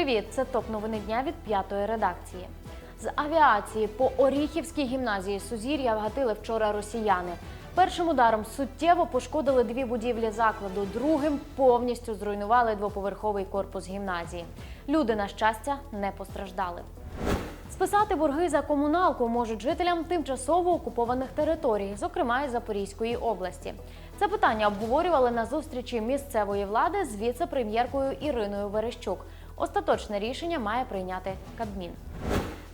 Привіт! Це топ новини дня від п'ятої редакції. З авіації по Оріхівській гімназії Сузір'я вгатили вчора росіяни. Першим ударом суттєво пошкодили дві будівлі закладу, другим повністю зруйнували двоповерховий корпус гімназії. Люди, на щастя, не постраждали. Списати борги за комуналку можуть жителям тимчасово окупованих територій, зокрема із Запорізької області. Це питання обговорювали на зустрічі місцевої влади з віце-прем'єркою Іриною Верещук. Остаточне рішення має прийняти Кабмін.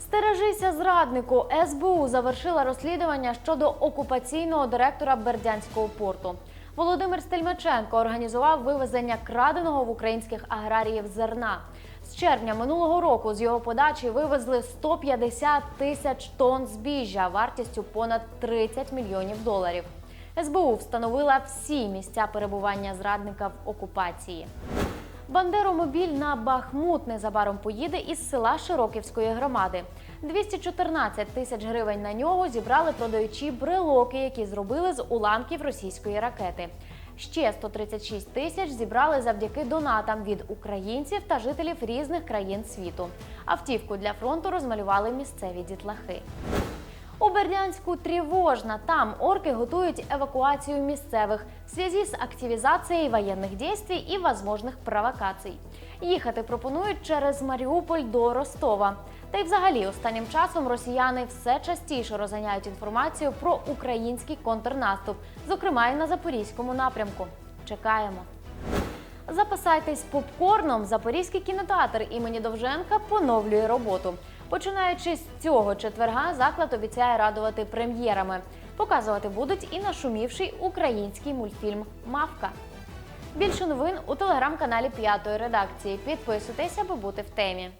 Стережися зраднику. СБУ завершила розслідування щодо окупаційного директора Бердянського порту. Володимир Стельмаченко організував вивезення краденого в українських аграріїв зерна. З червня минулого року з його подачі вивезли 150 тисяч тонн збіжжя вартістю понад 30 мільйонів доларів. СБУ встановила всі місця перебування зрадника в окупації. Бандеромобіль на Бахмут незабаром поїде із села Широківської громади. 214 тисяч гривень на нього зібрали продаючі брелоки, які зробили з уламків російської ракети. Ще 136 тисяч зібрали завдяки донатам від українців та жителів різних країн світу. Автівку для фронту розмалювали місцеві дітлахи. У Бердянську тривожно. Там орки готують евакуацію місцевих в связи з активізацією воєнних дій і возможних провокацій. Їхати пропонують через Маріуполь до Ростова. Та й взагалі останнім часом росіяни все частіше розганяють інформацію про український контрнаступ, зокрема і на запорізькому напрямку. Чекаємо. Запасайтесь попкорном. Запорізький кінотеатр імені Довженка поновлює роботу. Починаючи з цього четверга, заклад обіцяє радувати прем'єрами. Показувати будуть і нашумівший український мультфільм Мавка. Більше новин у телеграм-каналі П'ятої редакції. Підписуйтесь, аби бути в темі.